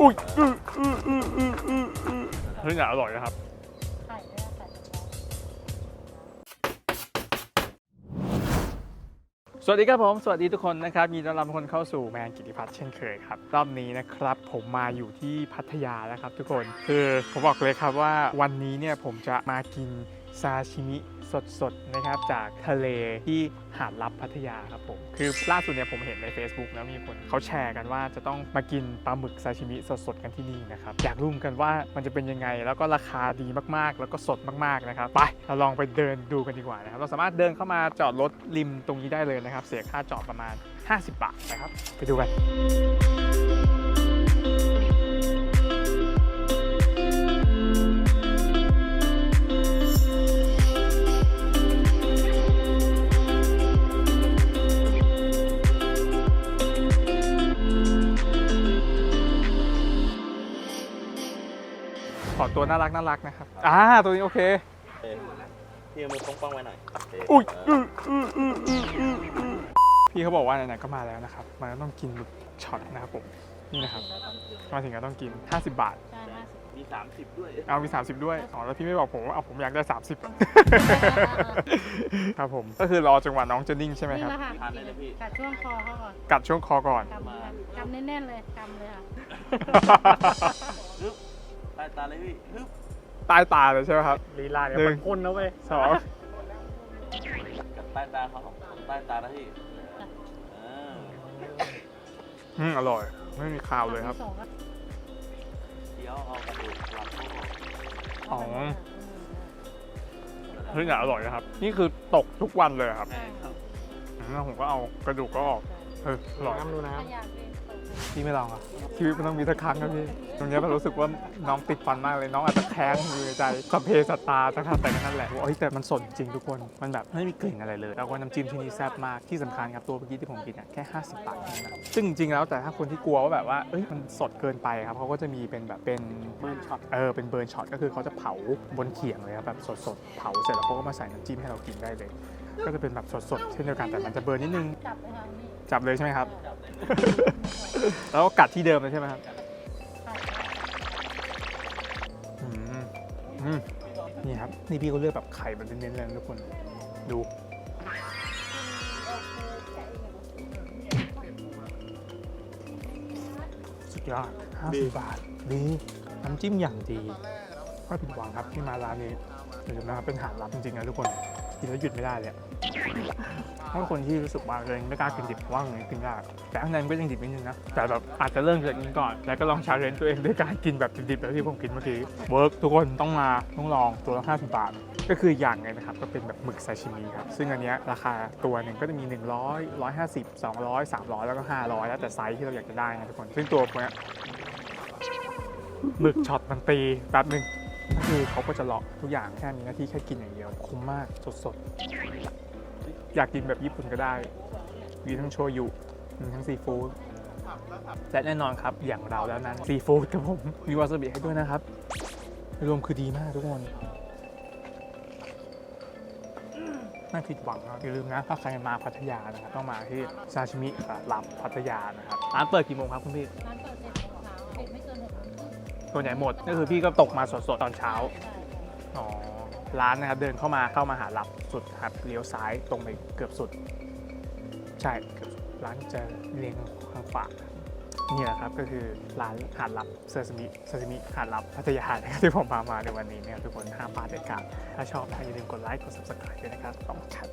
อุ้ยอื้ออื้ออื้ออื้ออื้ออื้อเฮ้ยเนี่ยอร่อยนะครับ ไข่ด้วยไข่กระเพาะสวัสดีครับผม สวัสดีทุกคนนะครับยินดีต้อนรับทุกคนเข้าสู่แมนกิติพัฒน์เช่นเคยครับ รอบนี้นะครับผมมาอยู่ที่พัทยาแล้วครับทุกคน คือผมบอกเลยครับว่าวันนี้เนี่ยผมจะมากิน ซาชิมิสดๆนะครับจากทะเลที่หาดลับพัทยาครับผมคือล่าสุดเนี่ยผมเห็นใน Facebook แล้วมีคนเขาแชร์กันว่าจะต้องมากินปลาหมึกซาชิมิสดๆกันที่นี่นะครับอยากรู้มกันว่ามันจะเป็นยังไง แล้วก็ราคาดีมากๆ แล้วก็สดมากๆนะครับไปเราลองไปเดินดูกันดีกว่านะครับเราสามารถเดินเข้ามาจอดรถริมตรงนี้ได้เลยนะครับ เสียค่าจอดประมาณ 50 บาทนะครับ ไปดูกัน อตัวน่ารักน่ารักนะครับ อ่า ตัวนี้โอเค พี่เอามือป้องๆไว้หน่อยอุ้ยอื้ออื้ออื้ออื้ออื้ออื้อพี่เขาบอกว่าไหนๆก็มาแล้วนะครับ มันก็ต้องกินหมึกช็อตนะครับผม นี่นะครับแล้วต้องกินมาถึงก็ต้องกิน 50 บาท ใช่ห้าสิบมี30ด้วยเอามี 30 ด้วยอ๋อแล้วพี่ไม่บอกผมว่าเอาผมอยากได้ 30ครับผม ก็คือรอจังหวะน้องจะนิ่งใช่ไหมนี่ครับ แหละค่ะกัดช่วงคอเขาก่อนกัดช่วงคอก่อนกำเลยค่ะกำแน่นๆเลยกำเลยค่ะ ฮึบใต้ตาเลยพี่ฮึบใต้ตาเลยใช่ไหมครับ ลีลาเนี่ยหนึ่มัง นพ่นแล้วเว้ยสองกับใต้ตาเขาใต้ตานะพี่อ่าอืมอร่อย ไม่มีคาวเลยครับสองก็เดี๋ยวเอากระดูกหลังเข้าออกอ๋อ เฮ้ยเนี่ยอร่อยนะครับ นี่คือตกทุกวันเลยครับใช่ครับอืมแล้วผมก็เอากระดูกก็ออกเอออร่อย น้ำดูน้ถ้าอยากเป็นตก พี่ไม่ลองอะชีวิตมันต้องมีสักครั้งนะพี่ตรงเนี้ยมันรู้สึกว่าน้องติดฟันมากเลยน้องอาจจะแค้นอยู่ในใจสัพเพสัตตาสักครั้งแต่ก็นั่นแหละโอ้ยแต่มันสดจริงทุกคนมันแบบไม่มีกลิ่นอะไรเลยแล้วก็น้ำจิ้มที่นี่แซ่บมากที่สำคัญครับตัวเมื่อกี้ที่ผมกินอะแค่ 50 บาทเองนะซึ่งจริงๆแล้วแต่ถ้าคนที่กลัวว่าแบบว่าเอ้ยมันสดเกินไปครับเขาก็จะมีเป็นแบบเป็นำเบิร์นช็อตเออเป็นเบิร์นช็อตก็คือเขาจะเผาบนเขียงเลยครับแบบสดๆเผาเสร็จแล้วเขาก็มาใส่น้ำจิ้มให้เรากินได้เลย ก็จะเป็นแบบสดๆเช่นเดียวกันแต่มันจะเบิร์นนิดนึงจับเลยค่ะนี่จับเลยใช่ไหมครับ แล้วก็กัดที่เดิมเลยใช่ไหมครับไข่อืมอืมนี่ครับ นี่พี่เขาเลือกแบบไข่แบบเน้นๆเลยนะทุกคน ดู สุดยอด50บาท ดี น้ำจิ้มอย่างดีไม่ผิดหวังครับที่มาร้านนี้อย่าลืมนะครับเป็นอาหารลับจริงๆนะทุกคน กินแล้วหยุดไม่ได้เลยอะ ถ้าคนที่รู้สึกว่าตัวเองไม่กล้ากินดิบผมว่าอย่างนี้กินได้แต่ข้างในมันก็ยังดิบนิดนึงนะแต่แบบอาจจะเริ่มจากนี้ก่อน แล้วก็ลองชาเลนจ์ตัวเองด้วยการกินแบบดิบๆแบบที่ผมกินเมื่อกี้เวิร์กทุกคนต้องมาต้องลองตัวละ50บาทก็คืออย่างไงนะครับก็เป็นแบบหมึกซาชิมิครับซึ่งอันเนี้ยราคาตัวหนึ่งก็จะมี 100 150 200 300 แล้วก็ 500 แล้วแต่ไซส์ที่เราอยากจะได้นะทุกคนซึ่งตัวพวกเนี้ยหมึกช็อตมันตีแป๊บหนึ่งก็คือเขาก็จะเลาะทุกอย่างแค่มีหน้าที่แค่กินอย่างเดียวคุ้มมากสดๆ อยากกินแบบญี่ปุ่นก็ได้ มีทั้งโชยุมีทั้งซีฟู้ดและแน่นอนครับอย่างเราแล้วนั้นซีฟู้ดครับผมมีวาซาบิให้ด้วยนะครับรวมคือดีมากทุกคนไม่ผิดหวังครับอย่าลืมนะถ้าใครมาพัทยานะครับต้องมาที่ซาชิมิลับพัทยานะครับร้านเปิดกี่โมงครับคุณพี่ร้านเปิดเจ็ดโมงเช้าปิดไม่เกินหกโมงครึ่งส่วนใหญ่หมดก็คือพี่ก็ตกมาสดๆตอนเช้าใช่ อ๋อร้านนะครับเดินเข้ามาเข้ามาหาลับสุดครับเลี้ยวซ้ายตรงไปเกือบสุด ใช่เกือบร้านจะเลี้ยงทางขวานี่แหละครับก็คือร้านหาดลับเซอร์สมิเซอร์สมิหาดลับพัทยาที่ผมพามาในวันนี้เนี่ยทุกคนห้ามพลาดเด็ดขาดถ้าชอบอย่าลืมกดไลค์กด subscribe ด้วยนะครับต้องคัด